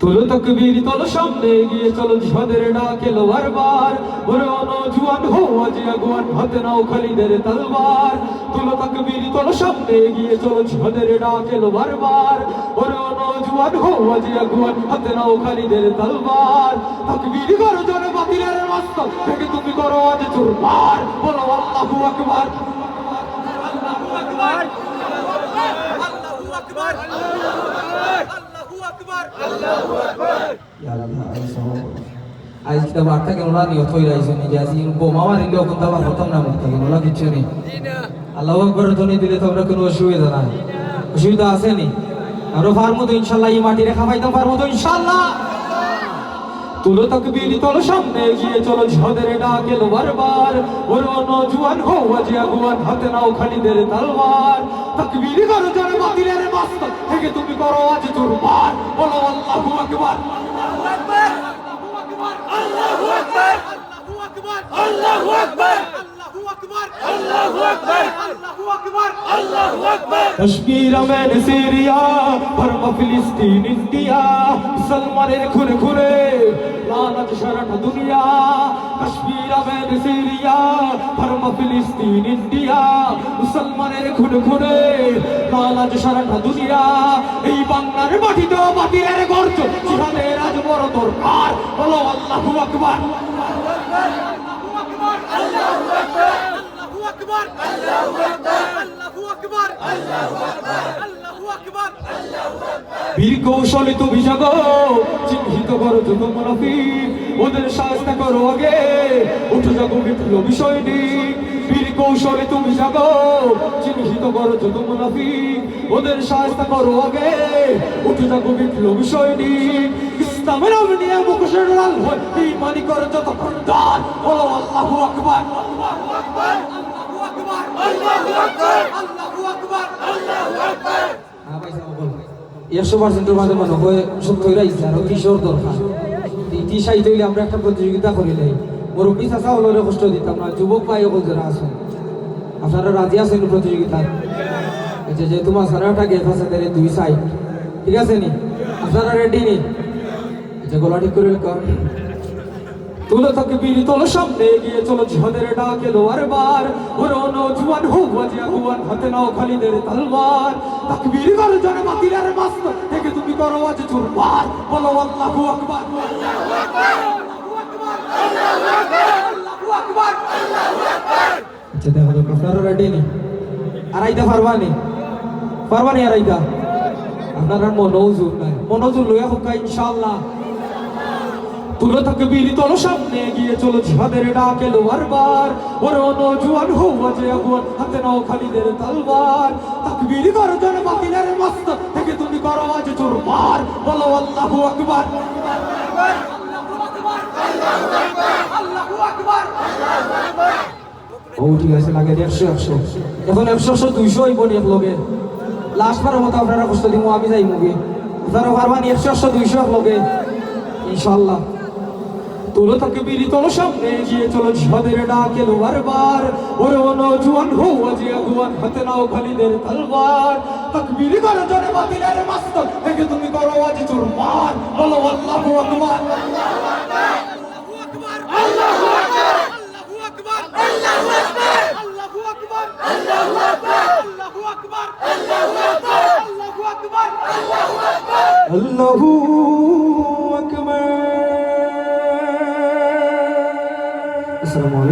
তুলো তকবীর তোলো সামনে গিয়ে চলো জিহাদের ডাকে লো বারবার ওরে নজওয়ান হো, আজ আগুয়ান হাতে নাও খালিদের তলবার। তুলো তকবীর তোলো সামনে গিয়ে চলো জিহাদের ডাকে লো বারবার ওরে নজওয়ান হো, আজ আগুয়ান হাতে নাও খালিদের তলবার। তকবীর করো জনে বাতিলের মস্ত থেকে তুমি করো আজ চুরমার। বলো আল্লাহু আকবার। আল্লাহু আকবার আল্লাহু আকবার আকবার বার্তা কেন না নিয়ত হয়ে রাইছে নিজে আজ বোমা মারিলে ওখান দাবা হতাম না মরতে কেন না কিছু নেই আল্লাহ আকবর ধ্বনি দিলে তো আমরা কোনো অসুবিধা নাই অসুবিধা আছে নি আমরা পারব তো ইনশাল্লাহ এই মাটি রেখা পাইতাম পারব তো ইনশাল্লাহ তুলো তকবীর তোলো সামনে গিয়ে চলো ঝদের ডাকে বারবার ওর নজওয়ান হো আজ আগুয়ান হাতে নাও খালিদের তলবার তকবীর করো জনে বাতিলের মস্ত থেকে তুমি করো আজ চুরমার বলো আল্লাহু আকবার আল্লাহু আকবার আল্লাহু আকবার আল্লাহু আকবার আল্লাহু আকবার আল্লাহু আকবার আল্লাহু আকবার আল্লাহু আকবার। কাশ্মীর আমেন সিরিয়া ধর্ম ফিলিস্তিন ইন্ডিয়া মুসলমানের খুনে খুনে লানত সারাটা দুনিয়া। কাশ্মীর আমেন সিরিয়া ধর্ম ফিলিস্তিন ইন্ডিয়া মুসলমানের খুনে খুনে লানত সারাটা দুনিয়া। এই বাংলার মাটিতে বাতিলের গর্জ জিহাদের আজ বড় দরকার বলো আল্লাহু আকবার। আকবার আল্লাহু আকবার আল্লাহু আকবার আল্লাহু আকবার। আল্লাহু আকবার বীর কৌশলে তুমি জাগো চিহ্নিত করো যত মুনাফিক ওদের শাস্তা করো আগে উঠে যাগো বিপুল বিষয়টি। বীর কৌশলে তুমি জাগো চিহ্নিত করো যত মুনাফিক ওদের শাস্তা করো আগে উঠে যাগো বিপুল বিষয়টি। ইসলামের নাম নিয়ে মুখোশের লাল হয় ইমানি করো যত খন্ডার বলো আল্লাহু আকবার। আল্লাহু আকবার আল্লাহু আকবার আল্লাহু আকবার আল্লাহু আকবার একশো পার্সেন্টের মাঝে মনে হয় সত্য হয়ে রাইছে আর কিশোর দরকার ইতি সাহিত্য হইলে আমরা একটা প্রতিযোগিতা করিলে মুরব্বী চাষা হলে কষ্ট দিতাম না যুবক ভাই সকল যারা আছেন আপনারা রাজি আছেন প্রতিযোগিতায় এই যে যেহেতু মাসারাটা গেট আছে তাহলে দুই সাইড ঠিক আছে নি আপনারা রেডি নি যে গলা ঠিক করে কর তুলো তকবীর তোলো সামনে গিয়ে চলো জিহাদের ডাকে লোয়ার বার। ওর নজওয়ান হো বাজে আগুয়ান হাতে নাও খালিদের তলবার তকবীর করো জনে বাতিলের মাস্ত থেকে তুমি করো আজ চুরমার। বলো আল্লাহু আকবার আল্লাহু আকবার। আচ্ছা দেখো তো রেডি নি? আড়াইটা পারবা নি পারবা নি আড়াইটা? আপনারা মনোজুর নাই। মনোজুর লইয়া হোক ইনশাআল্লাহ। তুলো তকবীর তোলো সামনে গিয়ে চলো জিহাদের ডাকে লোয়ার বার। ওর নজওয়ান হো বাজে আগুয়ান হাতে নাও খালিদের তলবার। তকবীর করো জনে বাতিলের মাস্ত থেকে তুমি করো আজ চুরমার বলো আল্লাহু আকবার। ও ঠিক আছে লাগে একশো একশো। এখন একশো একশো, দুইশো হইব এক লগে। লাস্ট বারের মতো আপনারা কষ্ট দিব আমি যাই মুগে আপনারা পারবানি একশো একশো, দুইশো এক লগে। ইনশাল্লাহ তুলো তকবীর তোলো সামনে গিয়ে চলো জিহাদের ডাকে লোয়ার বার ওর নজওয়ান হো আজ আগুয়ান হাতে নাও খালিদের তলবার তকবীর করো জনে বাতিলের মাস্ত থেকে তুমি করো আজ চুরমার বলো আল্লাহু আকবার আল্লাহু আকবার আল্লাহু আকবার আল্লাহু আকবার আল্লাহু আকবার আল্লাহু আকবার আল্লাহু আকবার আল্লাহু আকবার আল্লাহু আকবার আল্লাহু আকবার আল্লাহু আকবার আসসালামু আলাইকুম Salomón.